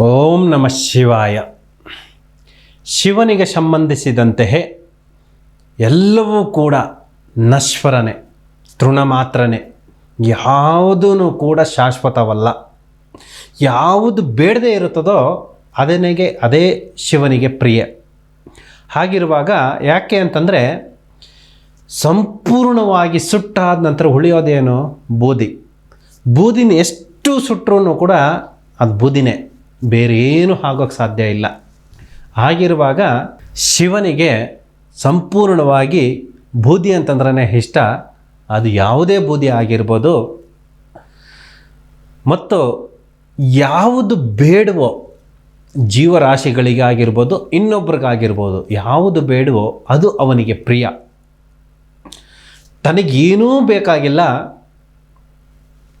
ಓಂ ನಮಃ ಶಿವಾಯ. ಶಿವನಿಗೆ ಸಂಬಂಧಿಸಿದಂತೆಯೇ ಎಲ್ಲವೂ ಕೂಡ ನಶ್ವರನೆ ತೃಣ ಮಾತ್ರನೇ ಯಾವುದೂ ಕೂಡ ಶಾಶ್ವತವಲ್ಲ. ಯಾವುದು ಬೇಡದೇ ಇರುತ್ತದೋ ಅದನಿಗೆ ಅದೇ ಶಿವನಿಗೆ ಪ್ರಿಯ. ಹಾಗಿರುವಾಗ ಯಾಕೆ ಅಂತಂದರೆ ಸಂಪೂರ್ಣವಾಗಿ ಸುಟ್ಟಾದ ನಂತರ ಉಳಿಯೋದೇನು? ಬೂದಿ. ಬೂದಿನ ಎಷ್ಟು ಸುಟ್ಟರೂ ಕೂಡ ಅದು ಬೂದಿನೇ. ಬೇರೇನು ಆಗೋಕ್ಕೆ ಸಾಧ್ಯ ಇಲ್ಲ. ಹಾಗಿರುವಾಗ ಶಿವನಿಗೆ ಸಂಪೂರ್ಣವಾಗಿ ಬೂದಿ ಅಂತಂದ್ರೆ ಇಷ್ಟ. ಅದು ಯಾವುದೇ ಬೂದಿ ಆಗಿರ್ಬೋದು. ಮತ್ತು ಯಾವುದು ಬೇಡವೋ ಜೀವರಾಶಿಗಳಿಗಾಗಿರ್ಬೋದು, ಇನ್ನೊಬ್ರಿಗಾಗಿರ್ಬೋದು, ಯಾವುದು ಬೇಡವೋ ಅದು ಅವನಿಗೆ ಪ್ರಿಯ. ತನಗೇನೂ ಬೇಕಾಗಿಲ್ಲ.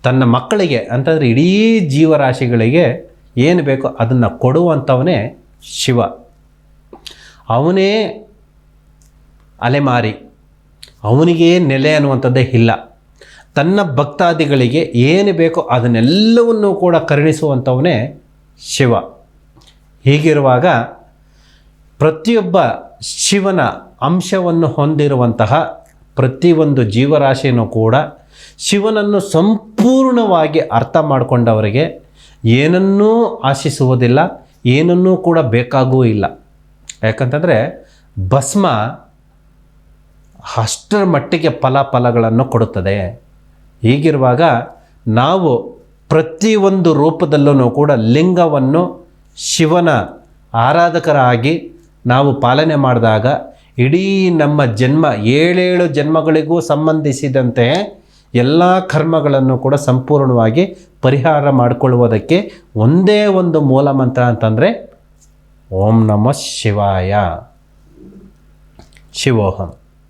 ತನ್ನ ಮಕ್ಕಳಿಗೆ ಅಂತಂದರೆ ಇಡೀ ಜೀವರಾಶಿಗಳಿಗೆ ಏನು ಬೇಕೋ ಅದನ್ನು ಕೊಡುವಂಥವನೇ ಶಿವ. ಅವನೇ ಅಲೆಮಾರಿ. ಅವನಿಗೆ ನೆಲೆ ಅನ್ನುವಂಥದ್ದೇ ಇಲ್ಲ. ತನ್ನ ಭಕ್ತಾದಿಗಳಿಗೆ ಏನು ಬೇಕೋ ಅದನ್ನೆಲ್ಲವನ್ನೂ ಕೂಡ ಕರುಣಿಸುವಂಥವನೇ ಶಿವ. ಹೀಗಿರುವಾಗ ಪ್ರತಿಯೊಬ್ಬ ಶಿವನ ಅಂಶವನ್ನು ಹೊಂದಿರುವಂತಹ ಪ್ರತಿಯೊಂದು ಜೀವರಾಶಿಯೂ ಕೂಡ ಶಿವನನ್ನು ಸಂಪೂರ್ಣವಾಗಿ ಅರ್ಥ ಮಾಡಿಕೊಂಡವರಿಗೆ ಏನನ್ನೂ ಆಶಿಸುವುದಿಲ್ಲ, ಏನನ್ನೂ ಕೂಡ ಬೇಕಾಗೂ ಇಲ್ಲ. ಯಾಕಂತಂದರೆ ಭಸ್ಮ ಅಷ್ಟರ ಮಟ್ಟಿಗೆ ಫಲ ಫಲಗಳನ್ನು ಕೊಡುತ್ತದೆ. ಹೀಗಿರುವಾಗ ನಾವು ಪ್ರತಿಯೊಂದು ರೂಪದಲ್ಲೂ ಕೂಡ ಲಿಂಗವನ್ನು ಶಿವನ ಆರಾಧಕರಾಗಿ ನಾವು ಪಾಲನೆ ಮಾಡಿದಾಗ ಇಡೀ ನಮ್ಮ ಜನ್ಮ ಏಳೇಳು ಜನ್ಮಗಳಿಗೂ ಸಂಬಂಧಿಸಿದಂತೆ ಎಲ್ಲ ಕರ್ಮಗಳನ್ನು ಕೂಡ ಸಂಪೂರ್ಣವಾಗಿ ಪರಿಹಾರ ಮಾಡಿಕೊಳ್ಳುವುದಕ್ಕೆ ಒಂದೇ ಒಂದು ಮೂಲ ಮಂತ್ರ ಅಂತಂದರೆ ಓಂ ನಮಃ ಶಿವಾಯ. ಶಿವೋಹಂ.